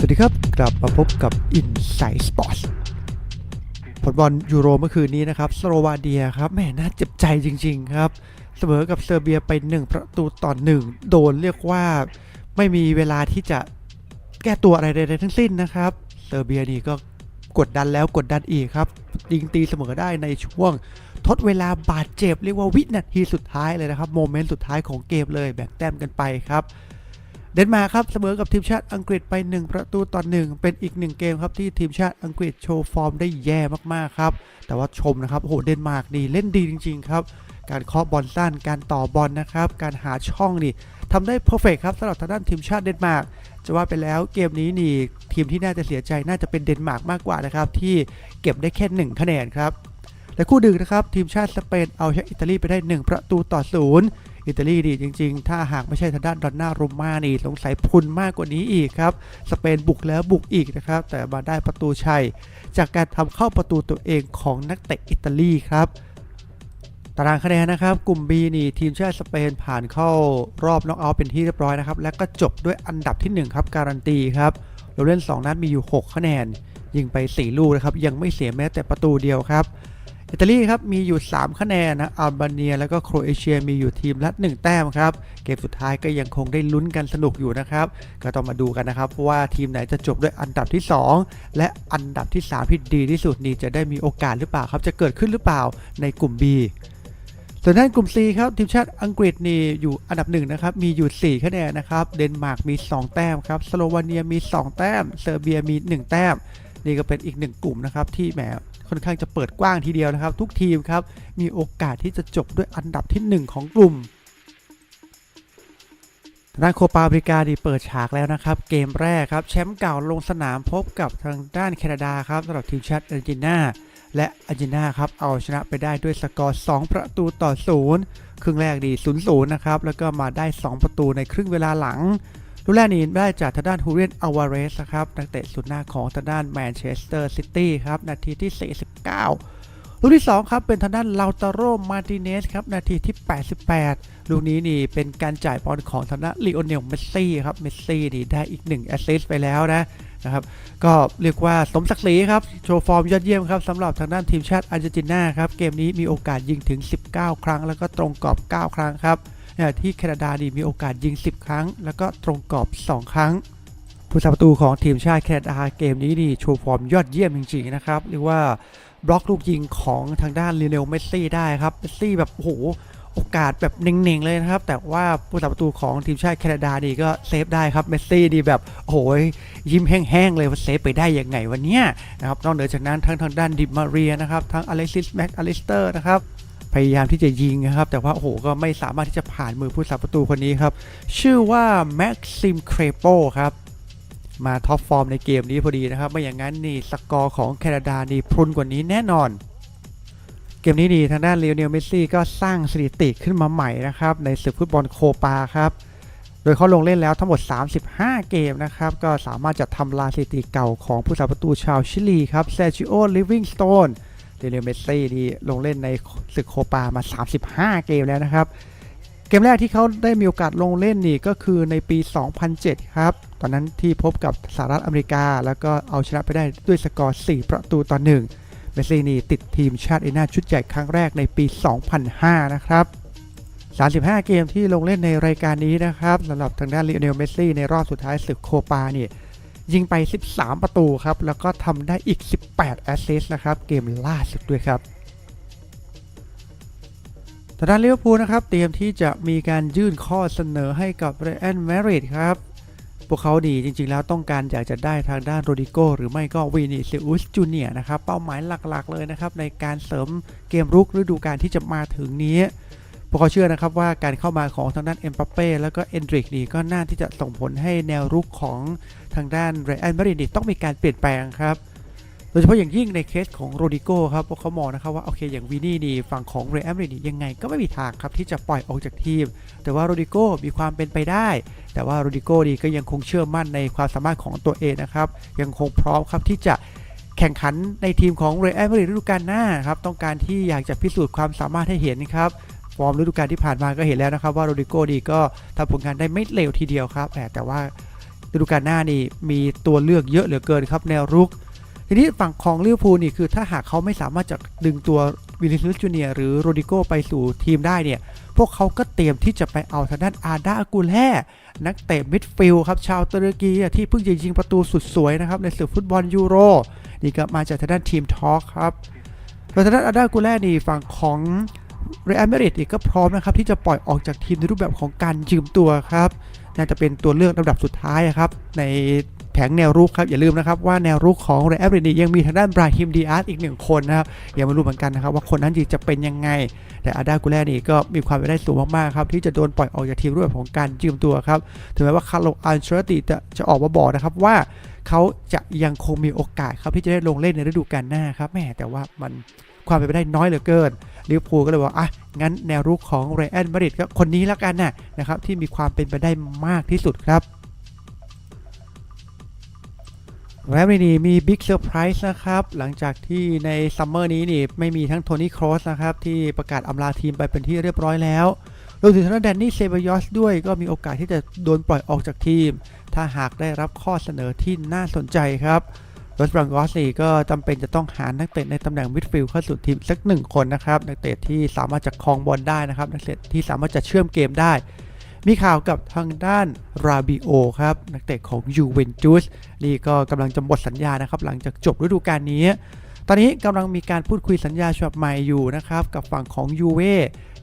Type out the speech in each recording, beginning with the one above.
สวัสดีครับ กลับมาพบกับ Inside Sports ผลบอลยูโรเมื่อคืนนี้นะครับสโลวาเดียครับแหม่น่าเจ็บใจจริง ๆ ครับ เสมอกับเซอร์เบียไป 1 ประตูต่อ1โดนเรียกว่าไม่มีเวลาที่จะแก้ตัวอะไรใดๆทั้งสิ้นนะครับ เซอร์เบียนี่ก็กดดันแล้วกดดันอีกครับยิงตีเสมอได้ในช่วงทดเวลาบาดเจ็บเรียกว่าวินาทีสุดท้ายเลยนะครับโมเมนต์สุดท้ายของเกมเลยแบ่งแต้มกันไปครับ เดนมาร์กครับเสมอกับทีมชาติอังกฤษไป 1 ประตูต่อ1เป็นอีกหนึ่งเกมครับที่ทีมชาติอังกฤษโชว์ฟอร์มได้แย่มากๆครับ แต่ว่าชมนะครับโอ้โหเดนมาร์กนี่เล่นดีจริง ๆ ครับ การเคาะบอลสั้นการต่อบอลนะครับ การหาช่องนี่ทำได้เพอร์เฟกครับสำหรับทางด้านทีมชาติเดนมาร์กจะว่าไปแล้วเกมนี้นี่ทีมที่น่าจะเสียใจน่าจะเป็นเดนมาร์กมากกว่านะครับที่เก็บได้แค่ 1 คะแนนครับและคู่ดึกนะครับทีมชาติสเปนเอาชนะอิตาลีไปได้ 1 ประตูต่อศูนย์อิตาลีดีจริง ๆ ถ้าหากไม่ใช่ทางด้านดอนน่ารุมมานี่สงสัยพุนมากกว่านี้อีกครับ สเปนบุกแล้วบุกอีกนะครับ แต่มาได้ประตูชัย จากการทำเข้าประตูตัวเองของนักเตะอิตาลีครับตารางคะแนนนะครับ กลุ่ม B นี่ทีมชาติสเปนผ่านเข้ารอบน็อกเอาท์เป็นที่เรียบร้อยนะครับ และก็จบด้วยอันดับที่ 1 ครับ การันตีครับ เราเล่น 2 นัดมีอยู่ 6 คะแนน ยิงไป 4 ลูกนะครับ ยังไม่เสียแม้แต่ประตูเดียวครับ อิตาลีครับมีอยู่ 3 คะแนนนะอัลบาเนีย แล้วก็โครเอเชียมีอยู่ทีมละ 1 แต้มครับ เกมสุดท้ายก็ยังคงได้ลุ้นกันสนุกอยู่นะครับ ก็ต้องมาดูกันนะครับว่าทีมไหนจะจบด้วยอันดับที่ 2 และอันดับที่ 3 ที่ดีที่สุดนี่จะได้มีโอกาสหรือเปล่าครับ จะเกิดขึ้นหรือเปล่าในกลุ่ม B ส่วนด้านกลุ่ม C ครับทีมชาติอังกฤษนี่อยู่อันดับหนึ่งนะครับมีอยู่ 4 คะแนนนะครับ เดนมาร์กมี 2 แต้มครับสโลวาเนียมี 2 แต้ม เซอร์เบียมี 1 แต้ม นี่ก็เป็นอีกหนึ่งกลุ่มนะครับที่แหม ค่อนข้างจะเปิดกว้างทีเดียวนะครับ ทุกทีมครับมีโอกาสที่จะจบด้วยอันดับที่ 1 ของกลุ่มทางโคปาอเมริกาดีเปิดฉากแล้วนะครับ เกมแรกครับ แชมป์เก่าลงสนามพบกับทางด้านแคนาดาครับสำหรับทีมชาติอาร์เจนตินาและอาร์เจนตินาครับเอาชนะไปได้ด้วยสกอร์ 2 ประตูต่อศูนย์ครึ่งแรกดี 0 0 นะครับ แล้วก็มาได้ 2 ประตูในครึ่งเวลาหลัง ลูกแรกนี้ได้จากทางด้านฮูเรียนอวาเรสนะครับนักเตะสุดหน้าของทางด้านแมนเชสเตอร์ซิตี้ครับนาทีที่ 49 ลูกที่ 2 ครับ เป็นทางด้านลาตาโรมาติเนสครับนาทีที่ 88 ลูกนี้นี่เป็นการจ่ายบอลของทางด้านลีโอเนลเมสซี่ครับเมสซี่นี่ได้อีก1แอสซิสต์ไปแล้วนะนะครับก็เรียกว่าสมศักดิ์ศรีครับ โชว์ฟอร์มยอดเยี่ยมครับสำหรับทางด้านทีมชาติอาร์เจนตินาครับ เกมนี้มีโอกาสยิงถึง 19 ครั้ง แล้วก็ตรงกรอบ 9 ครั้งครับ ที่แคนาดาดีมีโอกาสยิง 10 ครั้ง แล้วก็ตรงกรอบ 2 ครั้งผู้สัประตูของทีมชาติแคนาดาเกมนี้ดีโชว์ฟอร์มยอดเยี่ยมจริงๆนะครับเรียกว่าบล็อกลูกยิงของทางด้านลีเนลเมสซี่ได้ครับเมสซี่แบบโอ้โหโอกาสแบบเน่งๆเลยนะครับ แต่ว่าผู้สัประตูของทีมชาติแคนาดาดีก็เซฟได้ครับเมสซี่ดีแบบโอ้โหยิ้มแห้งๆเลยว่าเซฟไปได้ยังไงวันเนี้ยนะครับนอกเหนือจากนั้นทั้งทางด้านดิมาเรียนะครับทั้งอเล็กซิสแม็กอลิสเตอร์นะครับ พยายามที่จะยิงนะครับ แต่ว่าโอ้โหก็ไม่สามารถที่จะผ่านมือผู้สับประตูคนนี้ครับ ชื่อว่าแม็กซิมเครโปครับมาท็อปฟอร์มในเกมนี้พอดีนะครับ ไม่อย่างนั้นนี่สกอร์ของแคนาดานี่พรุนกว่านี้แน่นอน เกมนี้ดีทางด้านเลโอเนลเมสซี่ก็สร้างสถิติขึ้นมาใหม่นะครับ ในศึกฟุตบอลโคปาครับโดยเขาลงเล่นแล้วทั้งหมด 35 เกมนะครับ ก็สามารถจะทำลายสถิติเก่าของผู้สับประตูชาวชิลีครับเซจิโอลิฟวิงสโตน เดเนลเมสซี่นี่ลงเล่นในศึกโคปามา 35 เกมแล้วนะครับ เกมแรกที่เขาได้มีโอกาสลงเล่นนี่ก็คือในปี 2007 ครับ ตอนนั้นที่พบกับสหรัฐอเมริกา แล้วก็เอาชนะไปได้ด้วยสกอร์ 4 ประตูต่อ 1 เมสซี่นี่ติดทีมชาติเอนาชุดใหญ่ครั้งแรกในปี 2005 นะครับ 35 เกมที่ลงเล่นในรายการนี้นะครับสำหรับทางด้านลีโอเนล เมสซี่ในรอบสุดท้ายศึกโคปาเนี่ย ยิงไป 13 ประตูครับ แล้วก็ทำได้อีก 18 แอสซิสต์นะครับ เกมล่าสุดด้วยครับทางด้านลิเวอร์พูลนะครับ เตรียมที่จะมีการยื่นข้อเสนอให้กับเรอันแมริดครับ พวกเขาดีจริงๆแล้วต้องการอยากจะได้ทางด้านโรดิโกหรือไม่ก็วินิซิอุสจูเนียนะครับ เป้าหมายหลักๆเลยนะครับ ในการเสริมเกมรุกฤดูกาลที่จะมาถึงนี้ พวกเขาเชื่อนะครับว่าการเข้ามาของทางด้านเอ็มบัปเป้แล้วก็เอนดริกนี่ก็น่าที่จะส่งผลให้แนวรุกของทางด้านเรอัลมาริดนี่ต้องมีการเปลี่ยนแปลงครับโดยเฉพาะอย่างยิ่งในเคสของโรดิโก้ครับพวกเขามองนะครับว่าโอเคอย่างวีนี่นี่ฝั่งของเรอัลมาดริดนี่ยังไงก็ไม่มีทางครับที่จะปล่อยออกจากทีม แต่ว่าโรดิโก้มีความเป็นไปได้ แต่ว่าโรดิโก้นี่ก็ยังคงเชื่อมั่นในความสามารถของตัวเองนะครับยังคงพร้อมครับที่จะแข่งขันในทีมของเรอัลมาดริดฤดูกาลหน้าครับต้องการที่อยากจะพิสูจน์ความสามารถให้เห็นครับ ฟอร์มฤดูกาลที่ผ่านมาก็เห็นแล้วนะครับว่าโรดิโก้ดีก็ทำผลงานได้ไม่เลวทีเดียวครับแต่แต่ว่าฤดูกาลหน้านี่มีตัวเลือกเยอะเหลือเกินครับแนวรุก ทีนี้ฝั่งของลิเวอร์พูลนี่คือถ้าหากเขาไม่สามารถจะดึงตัววินิซิสจูเนียหรือโรดิโกไปสู่ทีมได้เนี่ยพวกเขาก็เตรียมที่จะไปเอาทางด้านอาดาอากูแลนักเตะมิดฟิลด์ครับชาวตุรกีที่เพิ่งจะยิงประตูสุดสวยนะครับในศึกฟุตบอลยูโรนี่ก็มาจากทางด้านทีมทอล์กครับโดยทางด้านอาดาอากูแลนี่ฝั่งของ เรอัลมาดริดอีกก็พร้อมนะครับที่จะปล่อยออกจากทีมในรูปแบบของการยืมตัวครับน่าจะเป็นตัวเลือกลำดับสุดท้ายครับในแผงแนวรุกครับอย่าลืมนะครับว่าแนวรุกของเรอัลมาดริดยังมีทางด้านบราฮิมดีอาร์ตอีกหนึ่งคนนะครับยังไม่รู้เหมือนกันนะครับว่าคนนั้นจริงจะเป็นยังไง แต่อาดากูแลนี่ก็มีความเป็นได้สูงมากๆครับที่จะโดนปล่อยออกจากทีมรูปแบบของการยืมตัวครับถึงแม้ว่าคาร์โลอันเชอร์ติจะจะออกมาบอกนะครับว่าเขาจะยังคงมีโอกาสครับที่จะได้ลงเล่นในฤดูกาลหน้าครับแม่แต่ว่ามัน ความเป็นไปได้น้อยเหลือเกินลิเวอร์พูลก็เลยบอกอะงั้นแนวรุกของเรอัลมาดริดก็คนนี้แล้วกันนะนะครับที่มีความเป็นไปได้มากที่สุดครับแล้วนนี้มีบิ๊กเซอร์ไพรส์นะครับ หลังจากที่ในซัมเมอร์นี้นี่ไม่มีทั้งโทนี่ครอสนะครับ ที่ประกาศอำลาทีมไปเป็นที่เรียบร้อยแล้วรวมถึงทางด้านแดนนี่เซบายอสด้วยก็มีโอกาสที่จะโดนปล่อยออกจากทีม ถ้าหากได้รับข้อเสนอที่น่าสนใจครับ รสบรังกอสนี่ก็จำเป็นจะต้องหานักเตะในตำแหน่งมิดฟิลด์เข้าสู่ทีมสักหนึ่งคนนะครับนักเตะที่สามารถจะครองบอลได้นะครับนักเตะที่สามารถจะเชื่อมเกมได้ มีข่าวกับทางด้านราบิโอครับนักเตะของยูเวนตุสนี่ก็กำลังจะหมดสัญญานะครับหลังจากจบฤดูกาลนี้ ตอนนี้กำลังมีการพูดคุยสัญญาฉบับใหม่อยู่นะครับกับฝั่งของยูเว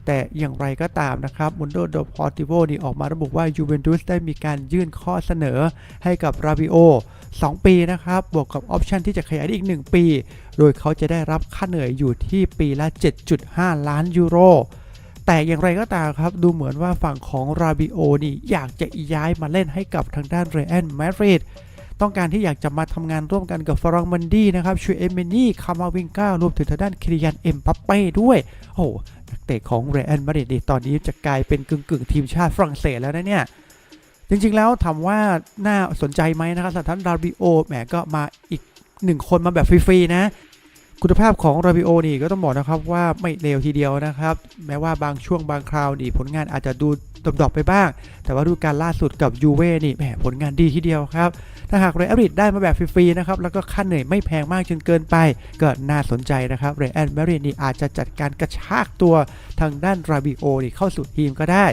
แต่อย่างไรก็ตามนะครับมุนโดโดพอติโวนี่ออกมาระบุว่ายูเวนตุสได้มีการยื่นข้อเสนอให้กับราบิโอ2 ปีนะครับ บวกกับออปชันที่จะขยายได้อีก 1 ปี โดยเขาจะได้รับค่าเหนื่อยอยู่ที่ปีละ 7.5 ล้านยูโร แต่อย่างไรก็ตามครับ ดูเหมือนว่าฝั่งของราบิโอนี่อยากจะย้ายมาเล่นให้กับทางด้านเรอัลมาดริด ต้องการที่อยากจะมาทำงานร่วมกันกับฟรองมันดี้นะครับชูเอเมนี่คามาวิงก้ารวมถึงทางด้านคริยันเอ็มปัปเป้ด้วยโอ้โหนักเตะของเรอัลมาดริดตอนนี้จะกลายเป็นกึ่งกึ่งๆทีมชาติฝรั่งเศสแล้วนะเนี่ยจริงๆแล้วถามว่าน่าสนใจไหมนะครับสำหรับท่านราบิโอแหมก็มาอีกหนึ่งคนมาแบบฟรีๆนะคุณภาพของราบิโอนี่ก็ต้องบอกนะครับว่าไม่เลวทีเดียวนะครับ แม้ว่าบางช่วงบางคราวนี่ผลงานอาจจะดูดรอปๆไปบ้าง แต่ว่าดูการล่าสุดกับยูเว่นี่แหมผลงานดีทีเดียวครับ ถ้าหากเรอัลมาดริดได้มาแบบฟรีๆนะครับแล้วก็ค่าเหนื่อยไม่แพงมากจนเกินไป ก็น่าสนใจนะครับเรอัลมาดริดนี่อาจจะจัดการกระชากตัวทางด้านราบิโอนี่เข้าสู่ทีมก็ได้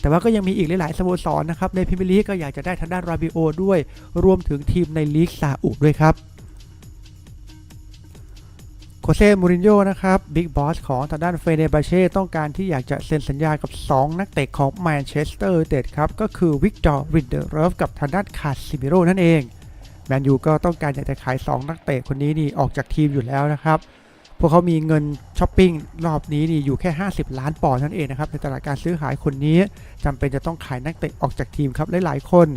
แต่ว่าก็ยังมีอีกหลาย ๆ สโมสรนะครับ ในพรีเมียร์ลีกก็อยากจะได้ทางด้านราบิโอด้วย รวมถึงทีมในลีกซาอุด้วยครับ เซ่มูรินโญ่นะครับบิ๊กบอสของทางด้านเฟเนบาเช่ต้องการที่อยากจะเซ็นสัญญากับ 2 นักเตะของแมนเชสเตอร์ยูไนเต็ดครับ ก็คือวิกตอร์รินเดอร์เรฟกับทางด้านคาซิมิโร่นั่นเองแมนยูก็ต้องการอยากจะขาย 2 นักเตะคนนี้นี่ออกจากทีมอยู่แล้วนะครับ พวกเขามีเงินช้อปปิ้งรอบนี้นี่อยู่แค่ 50 ล้านปอนด์นั่นเองนะครับในตลาดการซื้อขายคนนี้จำเป็นจะต้องขายนักเตะออกจากทีมครับหลายๆคน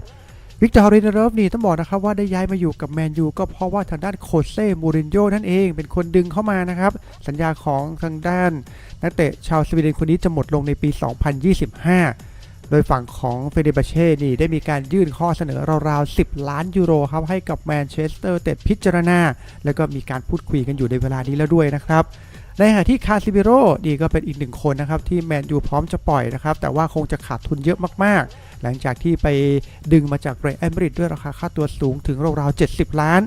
วิกตอร์เรนเรฟนี่ต้องบอกนะครับว่าได้ย้ายมาอยู่กับแมนยูก็เพราะว่าทางด้านโคเซ่มูรินโญ่นั่นเองเป็นคนดึงเข้ามานะครับ สัญญาของทางด้านนักเตะชาวสวีเดนคนนี้จะหมดลงในปี 2025 โดยฝั่งของเฟเดบาเช่นี่ได้มีการยื่นข้อเสนอราวๆ 10 ล้านยูโรครับให้กับแมนเชสเตอร์เต็ดพิจารณา แล้วก็มีการพูดคุยกันอยู่ในเวลานี้แล้วด้วยนะครับในขณะที่คาซิเบโร่นี่ก็เป็นอีกหนึ่งคนนะครับที่แมนยูพร้อมจะปล่อยนะครับแต่ว่าคงจะขาดทุนเยอะมากๆ หลังจากที่ไปดึงมาจากเรอัลมาดริดด้วยราคาค่าตัวสูงถึงราวๆ70 ล้าน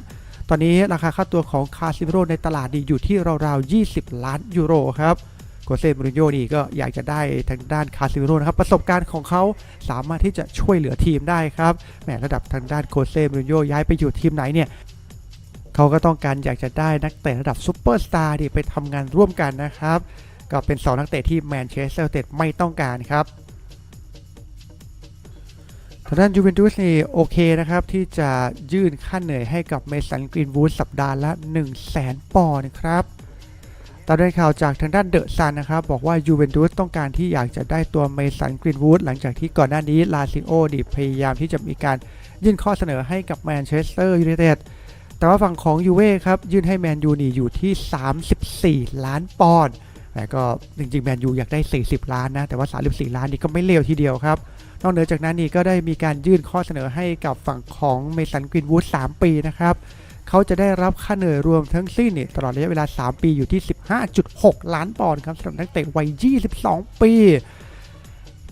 ตอนนี้ราคาค่าตัวของคาซิโร่ในตลาดดีอยู่ที่ราวๆ20 ล้านยูโรครับโกเซ่มูรินโญ่นี่ก็อยากจะได้ทางด้านคาซิโร่นะครับประสบการณ์ของเขาสามารถที่จะช่วยเหลือทีมได้ครับแหมระดับทางด้านโกเซ่มูรินโญ่ย้ายไปอยู่ทีมไหนเนี่ยเขาก็ต้องการอยากจะได้นักเตะระดับซูเปอร์สตาร์ที่ไปทำงานร่วมกันนะครับ ก็เป็น2นักเตะที่แมนเชสเตอร์เต็ดไม่ต้องการครับ ทางด้านยูเวนตุสนี่โอเคนะครับ ที่จะยื่นค่าเหนื่อยให้กับเมสันกรีนวูดสัปดาห์ละ 1 0 0 0 0แสนปอนด์ครับตามรายข่าวจากทางด้านเดอะซันนะครับ บอกว่ายูเวนตุสต้องการที่อยากจะได้ตัวเมสันกรีนวูดหลังจากที่ก่อนหน้านี้ลาซิโอดิพยายามที่จะมีการยื่นข้อเสนอให้กับแมนเชสเตอร์ยูไนเต็ดแต่ว่าฝั่งของยูเว่ครับยื่นให้แมนยูนี่อยู่ที่ 34 ล้านปอนด์แต่ก็จริงๆแมนยูอยากได้ 40 ล้านนะแต่ว่า 34 ล้านนี่ก็ไม่เลวทีเดียวครับ นอกเหนือจากนั้นนี่ก็ได้มีการยื่นข้อเสนอให้กับฝั่งของเมสันกรีนวูด3ปีนะครับเขาจะได้รับค่าเหนื่อยรวมทั้งสิ้นนี่ตลอดระยะเวลา 3 ปีอยู่ที่ 15.6 ล้านปอนด์ครับสำหรับนักเตะวัย 22 ปี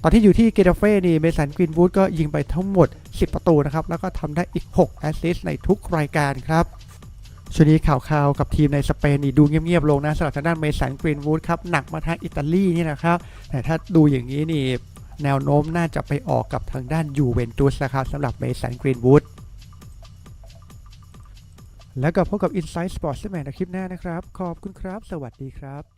ตอนที่อยู่ที่เกตาเฟ่นี่เมสันกรีนวูดก็ยิงไปทั้งหมด 10 ประตูนะครับ แล้วก็ทำได้อีก 6 แอสซิสต์ในทุกรายการครับช่วงนี้ข่าวๆกับทีมในสเปนนี่ดูเงียบๆลงนะสำหรับทางด้านเมสันกรีนวูดครับหนักมาทางอิตาลีนี่นะครับแต่ถ้าดูอย่างนี้นี่ แนวโน้มน่าจะไปออกกับทางด้านยูเวนตุสนะครับสำหรับเมสันกรีนวูดแล้วก็พบกับ Inside Sports ใหม่ในคลิปหน้านะครับ ขอบคุณครับ สวัสดีครับ